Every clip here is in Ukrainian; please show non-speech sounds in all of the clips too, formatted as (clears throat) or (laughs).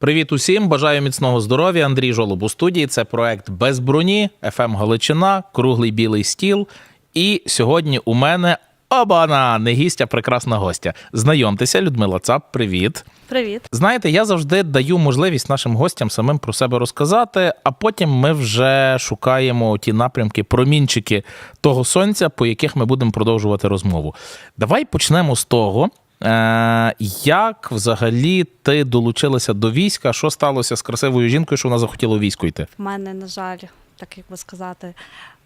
Привіт усім! Бажаю міцного здоров'я. Андрій Жолоб у студії. Це проект без броні, ФМ Галичина, круглий білий стіл. І сьогодні у мене обана, не гістя, прекрасна гостя. Знайомтеся, Людмила Цап, привіт. Привіт. Знаєте, я завжди даю можливість нашим гостям самим про себе розказати, а потім ми вже шукаємо ті напрямки, промінчики того сонця, по яких ми будемо продовжувати розмову. Давай почнемо з того. Е, як взагалі ти долучилася до війська? Що сталося з красивою жінкою, що вона захотіла у військо йти? В мене, на жаль, так як би сказати,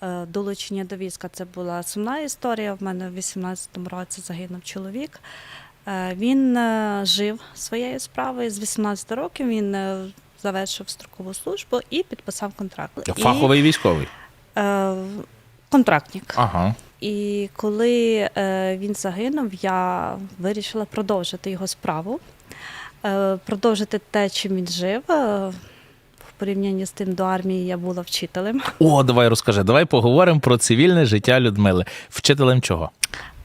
е, долучення до війська це була сумна історія. В мене в 18-му році загинув чоловік. Е, Він жив своєю справою. З 18 років він завершив строкову службу і підписав контракт. Фаховий військовий. І, контрактник. Ага. І коли е, він загинув, я вирішила продовжити його справу, е, продовжити те, чим він жив. Е, в порівнянні з тим до армії я була вчителем. О, давай розкажи. Давай поговоримо про цивільне життя Людмили. Вчителем чого?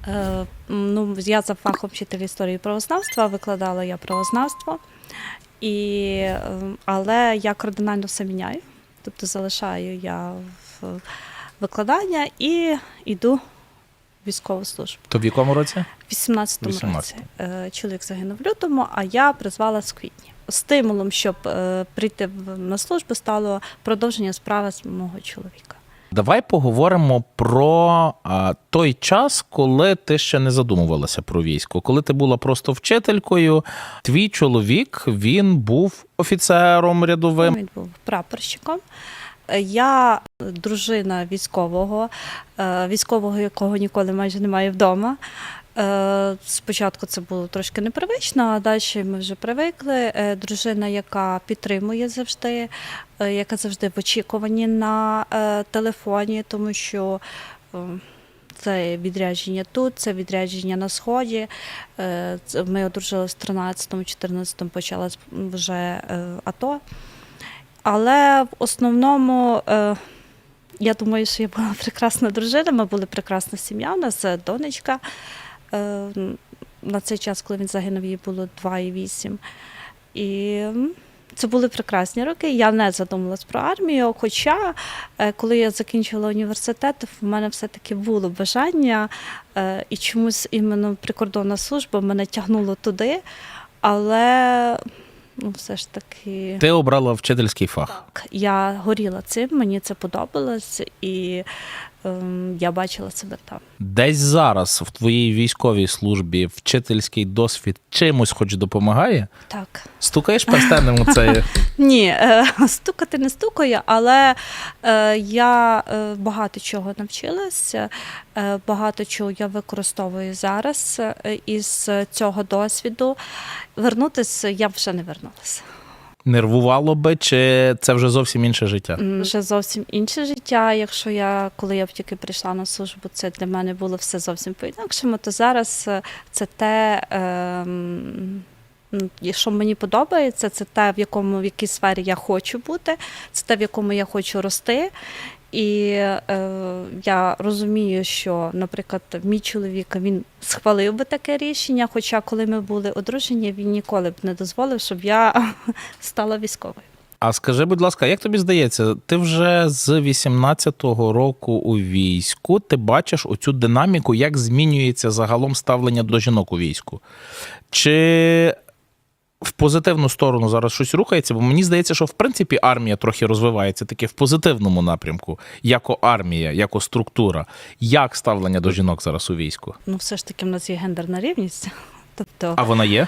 Е, ну, я за фахом вчитель історії правознавства, викладала я правознавство, і, але я кардинально все міняю. Тобто залишаю я в викладання і йду військову службу. То в якому році? В 18-му 18. році е, чоловік загинув в лютому, а я призвала з квітня. Стимулом, щоб е, прийти на службу, стало продовження справи з мого чоловіка. Давай поговоримо про а, той час, коли ти ще не задумувалася про військо. Коли ти була просто вчителькою, твій чоловік він був офіцером рядовим. Він був прапорщиком. Е, Я дружина військового, е, військового, якого ніколи майже немає вдома. Е, Спочатку це було трошки непривично, а далі ми вже привикли. Е, Дружина, яка підтримує завжди, яка завжди в очікуванні на телефоні, тому що це відрядження тут, це відрядження на сході. Ми одружилися в 13-14 почалось вже АТО. Але в основному, я думаю, що я була (laughs) прекрасна дружина, ми були прекрасна сім'я, у нас е, донечка. Е, На цей час, коли він загинув, їй було 2,8. І це були прекрасні роки. Я не задумалась про армію. Хоча, е, коли я закінчила університет, в мене все-таки було бажання, і чомусь іменно прикордонна служба мене тягнуло туди. Але ну, все ж таки. Ти обрала вчительський фах. Так, я горіла цим, мені це подобалось, і я бачила себе там. Десь зараз в твоїй військовій службі вчительський досвід чимось хоч допомагає. Так. Стукаєш перстенем у це. (laughs) Ні, е, (laughs) стукати не стукаю, але е, я е, багато чого навчилася, багато чого я використовую зараз із цього досвіду. Вернутися я б вже не вернулася. Нервувало би, чи це вже зовсім інше життя? Вже зовсім інше життя. Якщо я, коли я тільки прийшла на службу, це для мене було все зовсім по-інакшому, то зараз е, це те, і що мені подобається, це те, в якому в якій сфері я хочу бути, це те, в якому я хочу рости. І е, я розумію, що, наприклад, мій чоловік він схвалив би таке рішення. Хоча, коли ми були одружені, він ніколи б не дозволив, щоб я (laughs) стала військовою. А скажи, будь ласка, як тобі здається, ти вже з 18-го року у війську, ти бачиш оцю динаміку, як змінюється загалом ставлення до жінок у війську? Чи в позитивну сторону зараз щось рухається? Бо мені здається, що в принципі армія трохи розвивається таки в позитивному напрямку, як армія, як структура. Як ставлення до жінок зараз у війську? ну, все ж таки в нас є гендерна рівність. (laughs) Тобто, А вона є?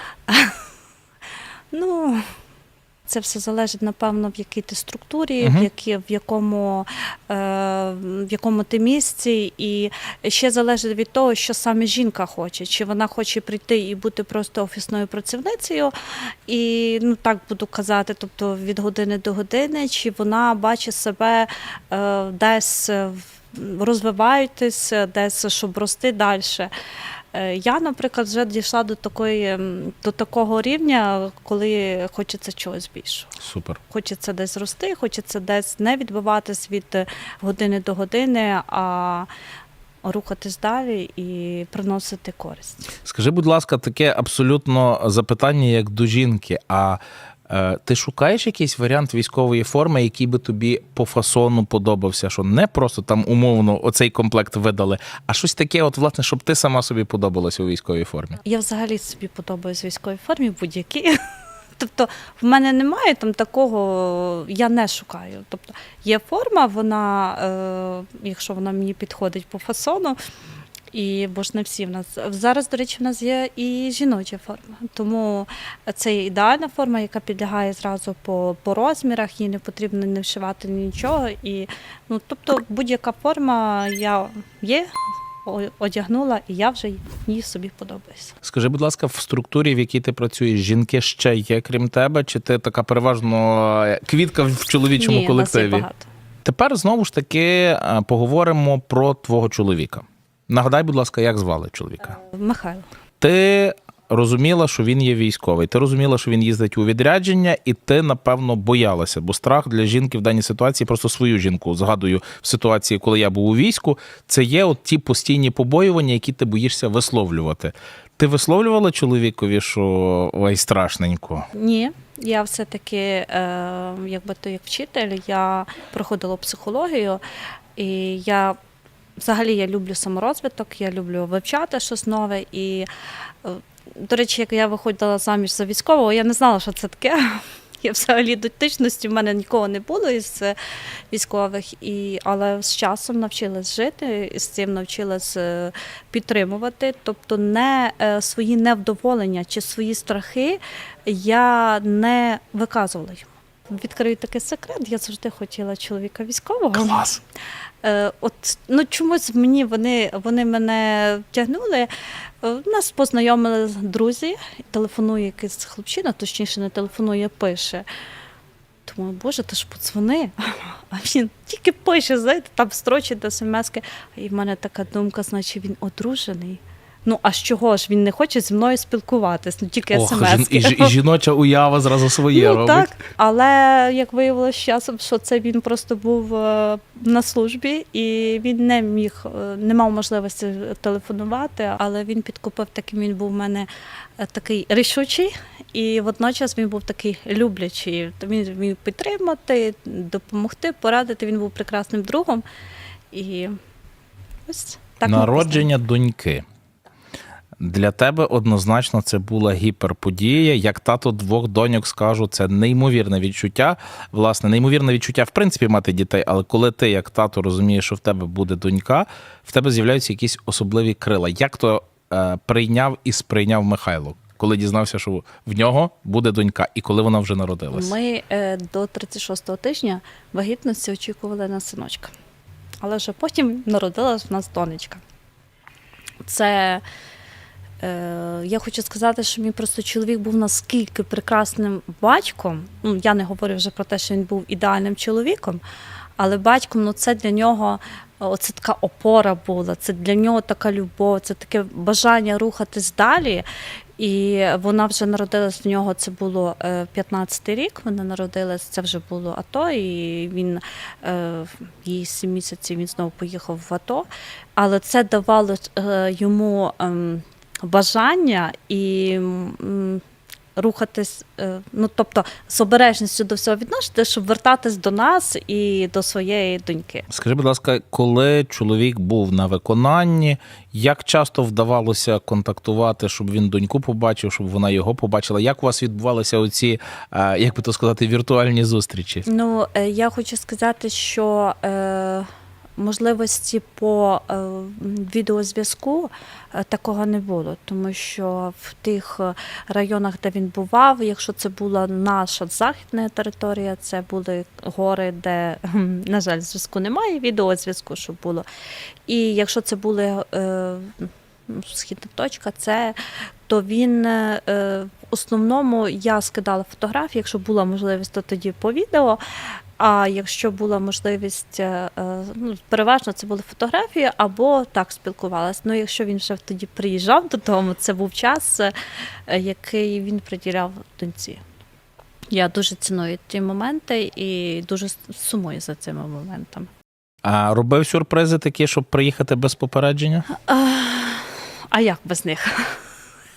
(laughs) ну. Це все залежить, напевно, в якій ти структурі, Мгм. в, які, в, якому, е, в якому ти місці. І ще залежить від того, що саме жінка хоче. Чи вона хоче прийти і бути просто офісною працівницею, і ну так буду казати, тобто від години до години, чи вона бачить себе е, десь розвиваючись, десь щоб рости далі. Е, Я, наприклад, вже дійшла до такої до такого рівня, коли хочеться чогось більшого. Супер. Хочеться десь рости, хочеться десь не відбиватись від е, години до години, а рухатись далі і приносити користь. Скажи, будь ласка, таке абсолютно запитання, як до жінки. А Ти шукаєш якийсь варіант військової форми, який би тобі по фасону подобався, що не просто там умовно оцей комплект видали, а щось таке, от власне, щоб ти сама собі подобалася у військовій формі. Я взагалі собі подобаюсь в військовій формі будь-якій. (laughs) Тобто в мене немає там такого, я не шукаю. Тобто є форма, вона, е, якщо вона мені підходить по фасону, і бо ж не всі в нас. Зараз, до речі, в нас є і жіноча форма. Тому це є ідеальна форма, яка підлягає зразу по, по розмірах, їй не потрібно не вшивати нічого. І, ну, тобто будь-яка форма я є, одягнула, і я вже їй собі подобаюся. Скажи, будь ласка, в структурі, в якій ти працюєш, жінки ще є, крім тебе, чи ти така переважно е, квітка в чоловічому Ні, нас є колективі? багато. Тепер знову ж таки е, поговоримо про твого чоловіка. Нагадай, будь ласка, як звали чоловіка? Михайло. Ти розуміла, що він є військовий. Ти розуміла, що він їздить у відрядження, і ти, напевно, боялася, бо страх для жінки в даній ситуації просто свою жінку згадую в ситуації, коли я був у війську. Це є от ті постійні побоювання, які ти боїшся висловлювати. Ти висловлювала чоловікові, що ой, страшненько. Ні, я все-таки, е, якби то як вчитель, я проходила психологію, і я взагалі я люблю саморозвиток, я люблю вивчати щось нове. І, е, до речі, як я виходила заміж за військового, я не знала, що це таке. (laughs) Я взагалі дотичності в мене нікого не було із е, військових, і, але з часом навчилась жити, і з цим навчилась е, підтримувати. Тобто, не свої невдоволення чи свої страхи я не виказувала йому. Відкрию такий секрет. Я завжди хотіла чоловіка військового. Клас. Е, от ну чомусь мені вони, вони мене тягнули. Е, Нас познайомили друзі, телефонує якийсь хлопчина, точніше, не телефонує, пише. Думаю, боже, ти ж подзвони. А він тільки пише, знаєте, там строчить до смски. І в мене така думка, значить, він одружений. Ну, а з чого ж він не хоче зі мною спілкуватись? Ну тільки Ох, смс. жін- і, ж- і жіноча уява зразу своє Ну робить. так, але як виявилося з часом, що це він просто був е, на службі і він не міг, е, не мав можливості телефонувати, але він підкупив таким. Він був в мене е, такий рішучий, і водночас він був такий люблячий. То Він вмів підтримати, допомогти, порадити. Він був прекрасним другом. І ось так Народження доньки. Для тебе однозначно це була гіперподія. Як тато двох доньок скажу, це неймовірне відчуття. Власне, неймовірне відчуття, в принципі, мати дітей, але коли ти, як тато, розумієш, що в тебе буде донька, в тебе з'являються якісь особливі крила. Як то е, прийняв і сприйняв Михайло, коли дізнався, що в нього буде донька, і коли вона вже народилась? Ми е, до 36-го тижня вагітності очікували на синочка. Але вже потім народилась в нас донечка. Це я хочу сказати, що мій просто чоловік був наскільки прекрасним батьком. Ну, я не говорю вже про те, що він був ідеальним чоловіком, але батьком ну, це для нього. Оце така опора була, це для нього така любов, це таке бажання рухатись далі. І вона вже народилась в нього. Це було 15-й рік. Вона народилась, це вже було АТО, і він е, їй 7 місяців він знову поїхав в АТО. Але це давало е, йому ем, бажання і рухатись, е, ну тобто з обережністю до всього відносити, щоб вертатись до нас і до своєї доньки. Скажи, будь ласка, коли чоловік був на виконанні, як часто вдавалося контактувати, щоб він доньку побачив, щоб вона його побачила? Як у вас відбувалися оці, е, як би то сказати, віртуальні зустрічі? Ну, е, я хочу сказати, що е, можливості по е, відеозв'язку е, такого не було, тому що в тих е, районах, де він бував, якщо це була наша західна територія, це були гори, де, на жаль, зв'язку немає, відеозв'язку, щоб було. І якщо це були східна точка, це то він в основному я скидала фотографії, якщо була можливість, то тоді по відео. А якщо була можливість, е, е, ну, переважно це були фотографії або так спілкувалась. Ну, якщо він вже тоді приїжджав додому, це був час, е, який він приділяв доньці. Я дуже ціную ті моменти і дуже сумую за цими моментами. А робив сюрпризи такі, щоб приїхати без попередження? А як без них?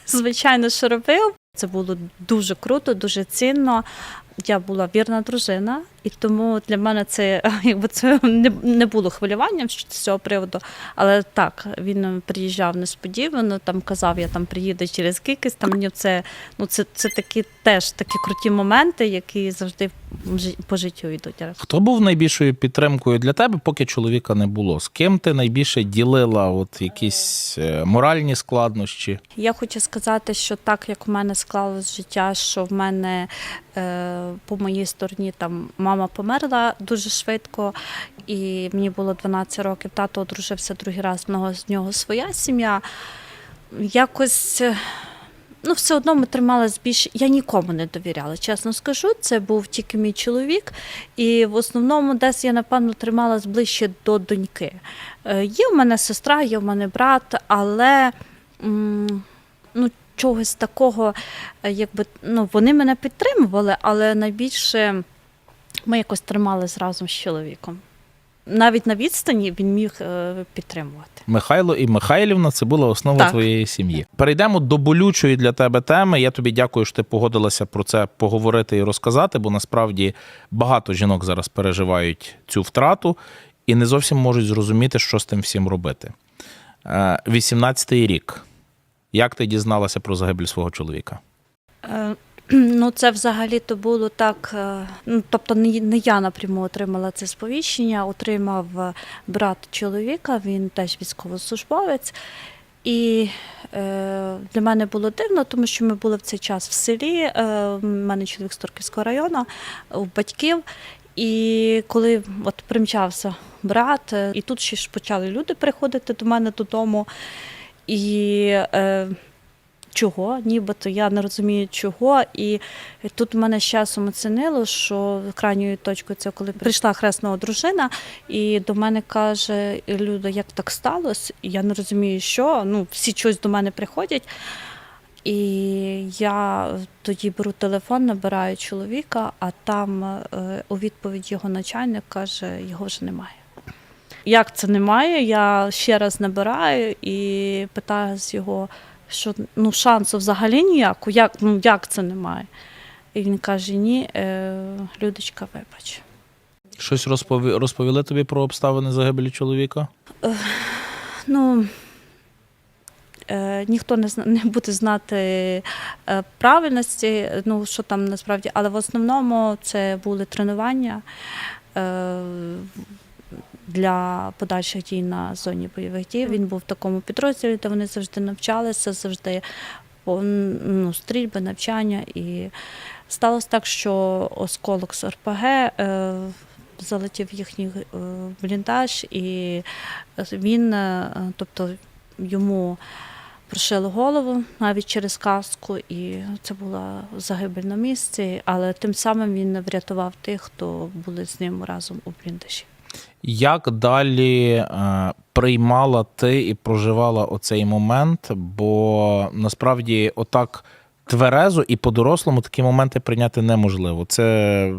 Звичайно, що робив. Це було дуже круто, дуже цінно. Я була вірна дружина, і тому для мене це (laughs) якби це не, було хвилюванням з цього приводу. Але так, він приїжджав несподівано, там казав, я там приїду через кількість. Там мені це ну це, це такі теж такі круті моменти, які завжди в по життю йдуть. Хто був найбільшою підтримкою для тебе, поки чоловіка не було? З ким ти найбільше ділила от якісь е, моральні складнощі? Я хочу сказати, що так як у мене склалось життя, що в мене е, по моїй стороні там мама померла дуже швидко, і мені було 12 років. Тато одружився другий раз, в нього з нього своя сім'я. Якось. е, Ну, все одно ми трималися більше. Я нікому не довіряла, чесно скажу. Це був тільки мій чоловік, і в основному десь я, напевно, трималась ближче до доньки. Е, Є в мене сестра, є в мене брат, але ну, чогось такого, е, якби ну, вони мене підтримували, але найбільше ми якось тримались разом з чоловіком. Навіть на відстані він міг е, підтримувати. Михайло і Михайлівна це була основа Так. твоєї сім'ї. Перейдемо до болючої для тебе теми. Я тобі дякую, що ти погодилася про це поговорити і розказати, бо насправді багато жінок зараз переживають цю втрату і не зовсім можуть зрозуміти, що з тим всім робити. Е, 18-й рік. Як ти дізналася про загибель свого чоловіка? (clears throat) Ну, це взагалі то було так. е, Ну, тобто, не, не я напряму отримала це сповіщення, отримав е, брат чоловіка, він теж військовослужбовець. І е, для мене було дивно, тому що ми були в цей час в селі. Е, в мене чоловік з Турківського району, у батьків. І коли от примчався брат, е, і тут ще ж почали люди приходити до мене додому. І е, чого, нібито я не розумію чого. І тут мене з часом оцінило, що крайньою точкою це коли прийшла хресна дружина, і до мене каже Люда, як так сталося? Я не розумію, що. Ну, всі щось до мене приходять. І я тоді беру телефон, набираю чоловіка, а там е, у відповідь його начальник каже, його вже немає. Як це немає? Я ще раз набираю і питаю з його, що ну, шансу взагалі ніяку, як, ну, як це немає? І він каже: ні, е, Людочка, вибач. Щось розпові... розповіли тобі про обставини загибелі чоловіка? Ну, е, ніхто не, зна- не буде знати е, правильності, ну, що там насправді, але в основному це були тренування е, для подальших дій на зоні бойових дій. Він був в такому підрозділі, де вони завжди навчалися, завжди ну, стрільби, навчання. І сталося так, що осколок з РПГ е, залетів їхній е, бліндаж, і він, е, тобто йому прошили голову навіть через каску, і це була загибель на місці, але тим самим він врятував тих, хто були з ним разом у бліндажі. Як далі е, приймала ти і проживала оцей момент? Бо насправді отак тверезо і по-дорослому такі моменти прийняти неможливо. Це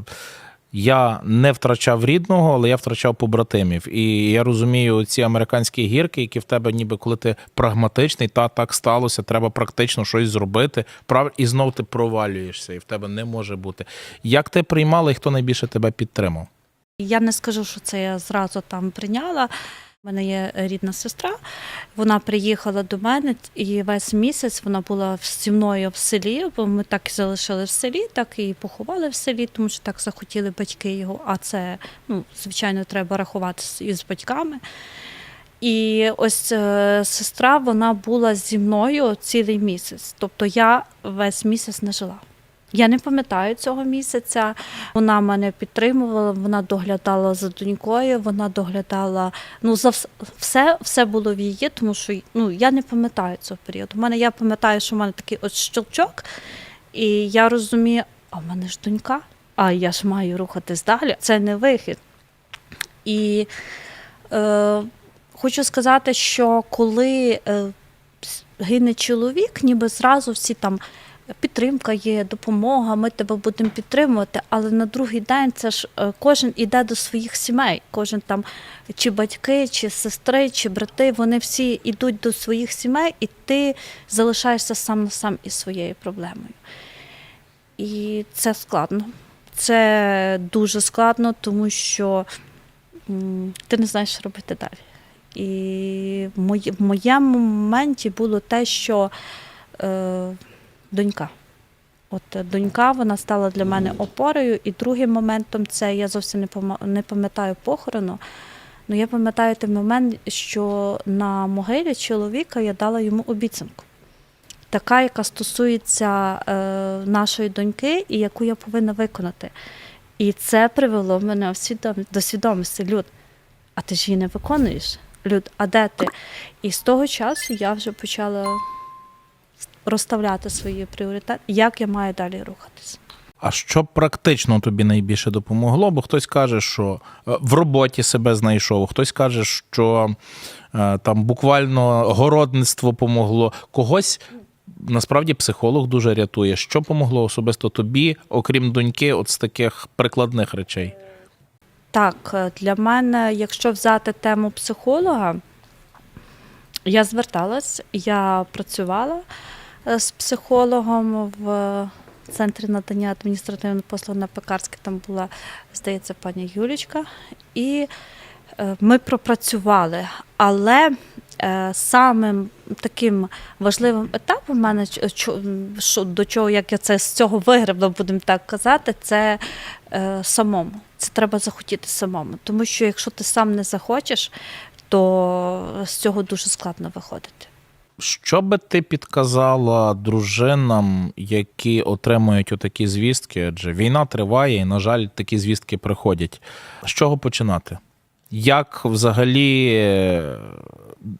я не втрачав рідного, але я втрачав побратимів. І я розумію, ці американські гірки, які в тебе, ніби коли ти прагматичний, та так сталося, треба практично щось зробити. Прав... І знов ти провалюєшся, і в тебе не може бути. Як ти приймала і хто найбільше тебе підтримав? Я не скажу, що це я зразу там прийняла. У мене є рідна сестра. Вона приїхала до мене і весь місяць вона була зі мною в селі, бо ми так і залишили в селі, так і поховали в селі, тому що так захотіли батьки його. А це, ну, звичайно, треба рахуватися із батьками. І ось е, сестра вона була зі мною цілий місяць. Тобто я весь місяць не жила. Я не пам'ятаю цього місяця. Вона мене підтримувала, вона доглядала за донькою, вона доглядала. Ну, за все, все було в її, тому що ну, я не пам'ятаю цього періоду. У мене я пам'ятаю, що в мене такий от щелчок, і я розумію, а в мене ж донька, а я ж маю рухатись далі. Це не вихід. І е, хочу сказати, що коли е, гине чоловік, ніби зразу всі там підтримка є, допомога, ми тебе будемо підтримувати. Але на другий день це ж е, кожен іде до своїх сімей. Кожен там чи батьки, чи сестри, чи брати, вони всі йдуть до своїх сімей, і ти залишаєшся сам на сам із своєю проблемою. І це складно. Це дуже складно, тому що ти не знаєш, що робити далі. І в, моє, в моєму моменті було те, що е, донька. От е, донька вона стала для мене опорою. І другим моментом це я зовсім не не пам'ятаю похорону. Ну я пам'ятаю той момент, що на могилі чоловіка я дала йому обіцянку. Така, яка стосується е, нашої доньки, і яку я повинна виконати. І це привело мене до свідомості. Люд, а ти ж її не виконуєш? Люд, а де ти? І з того часу я вже почала розставляти свої пріоритети, як я маю далі рухатися. А що практично тобі найбільше допомогло? Бо хтось каже, що е, в роботі себе знайшов, хтось каже, що е, там буквально городництво помогло. Когось насправді психолог дуже рятує. Що помогло особисто тобі, окрім доньки, от з таких прикладних речей? Так, е, для мене, якщо взяти тему психолога, я зверталась, я працювала з психологом в центрі надання адміністративних послуг на Пекарській. Там була, здається, пані Юлічка. І е, ми пропрацювали. Але е, самим таким важливим етапом мене, що, до чого, як я це з цього вигребла, будемо так казати, це е, самому. Це треба захотіти самому. Тому що якщо ти сам не захочеш, то з цього дуже складно виходити. Що би ти підказала дружинам, які отримують отакі звістки? Адже війна триває, і, на жаль, такі звістки приходять. З чого починати? Як взагалі е,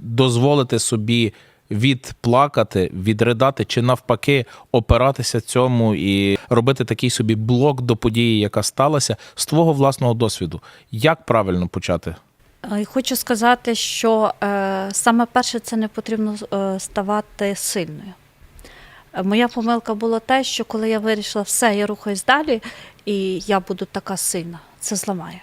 дозволити собі відплакати, відридати, чи навпаки опиратися цьому і робити такий собі блок до події, яка сталася, з твого власного досвіду? Як правильно почати? Е, хочу сказати, що е, саме перше це не потрібно е, ставати сильною. Моя помилка була те, що коли я вирішила, все, я рухаюсь далі, і я буду така сильна, це зламає.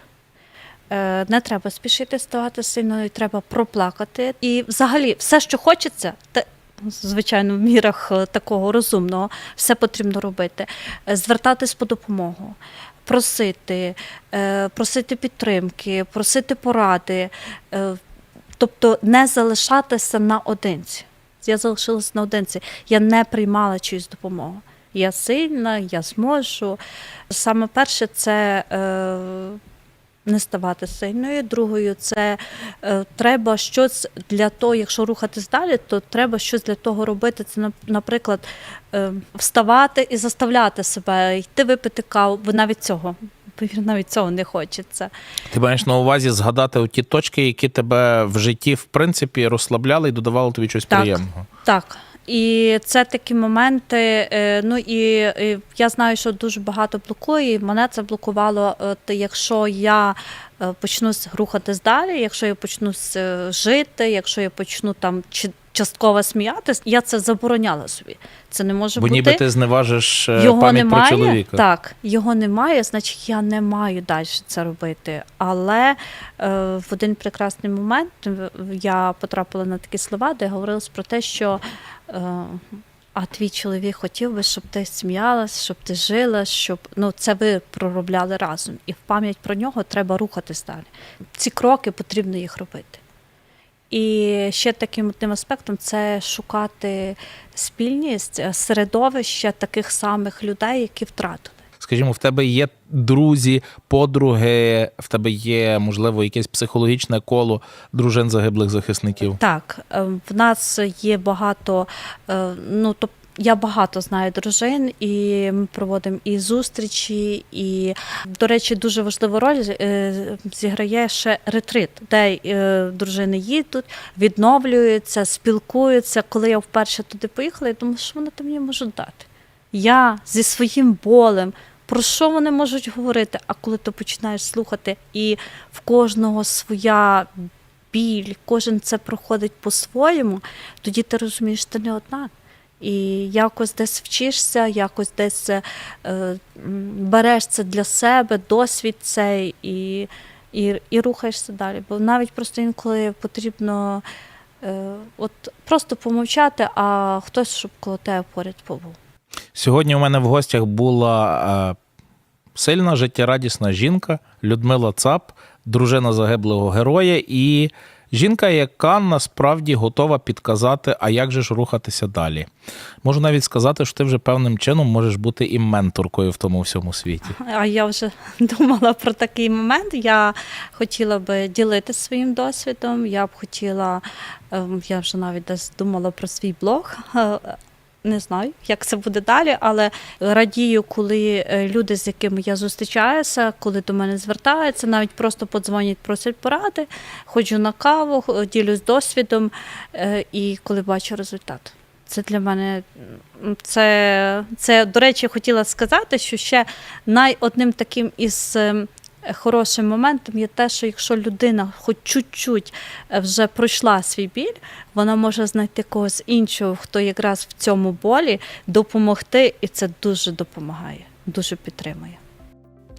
Не треба спішити ставати сильною, треба проплакати. І взагалі, все, що хочеться, звичайно, в мірах е, такого розумного, все потрібно робити. Е, Звертатись по допомогу, просити, е, просити підтримки, просити поради, тобто не залишатися наодинці. Я залишилася наодинці. Я не приймала чиюсь допомогу. Я сильна, я зможу. Саме перше це не ставати сильною. Другою, це е, треба щось для того, якщо рухатись далі, то треба щось для того робити. Це, наприклад, е, вставати і заставляти себе йти випити каву, бо навіть цього. Повір, навіть цього не хочеться. Ти маєш на увазі згадати ті точки, які тебе в житті в принципі розслабляли і додавали тобі щось Так. приємного. Так. І це такі моменти. е, Ну і, я знаю, що дуже багато блокує. і Мене це блокувало. Якщо я е, почну рухатись далі, якщо я почну жити, якщо я почну там частково сміятись, я це забороняла собі. Це не може Бо бути. ніби ти зневажиш е, Його пам'ять немає, про чоловіка. Так, його немає, значить я не маю далі це робити. Але е, в один прекрасний момент я потрапила на такі слова, де говорилось про те, що е, а твій чоловік хотів би, щоб ти сміялась, щоб ти жила, щоб ну це ви проробляли разом. І в пам'ять про нього треба рухатись далі. Ці кроки потрібно їх робити. І ще таким одним аспектом це шукати спільність, е, середовище таких самих людей, які втратили. Скажімо, в тебе є друзі, подруги, в тебе є, можливо, якесь психологічне коло дружин загиблих захисників. Так, е, в нас є багато, е, ну тобто. Я багато знаю дружин, і ми проводимо і зустрічі, і, до речі, дуже важливу роль е, зіграє ще ретрит, де дружини їдуть, відновлюються, спілкуються. Коли я вперше туди поїхала, я думала, що вони там мені можуть дати. Я зі своїм болем. Про що вони можуть говорити? А коли ти починаєш слухати, і в кожного своя біль, кожен це проходить по-своєму, тоді ти розумієш, ти не одна. і якось десь вчишся, якось десь е, береш це для себе, досвід цей і, і, і рухаєшся далі. Бо навіть просто інколи потрібно е, от просто помовчати, а хтось, щоб коло тебе поряд побув. Сьогодні у мене в гостях була е, сильна життєрадісна жінка Людмила Цап, дружина загиблого героя, і жінка, яка насправді готова підказати, а як же ж рухатися далі. Можу навіть сказати, що ти вже певним чином можеш бути і менторкою в тому всьому світі. А я вже (laughs) думала про такий момент. Я хотіла би ділитися своїм досвідом. Я б хотіла, ем, я вже навіть десь думала про свій блог. Не знаю, як це буде далі, але радію, коли е, люди, з якими я зустрічаюся, коли до мене звертаються, навіть просто подзвонять, просять поради, ходжу на каву, ділюсь досвідом е, і коли бачу результат. Це для мене це, це, до речі, хотіла сказати, що ще най одним таким із ем, хорошим моментом є те, що якщо людина хоч чуть-чуть е, вже пройшла свій біль, вона може знайти когось іншого, хто якраз в цьому болі допомогти, і це дуже допомагає, дуже підтримує.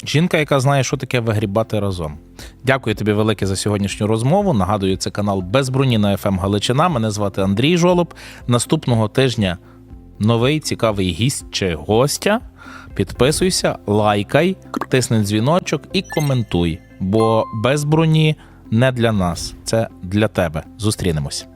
Жінка, яка знає, що таке вигрібати разом. Дякую тобі велике за сьогоднішню розмову. Нагадую, це канал Без броні на ФМ Галичина. Мене звати Андрій Жолоб. Наступного тижня новий цікавий гість чи гостя. Підписуйся, лайкай, тисни дзвіночок і коментуй. Бо без броні не для нас, це для тебе. Зустрінемось.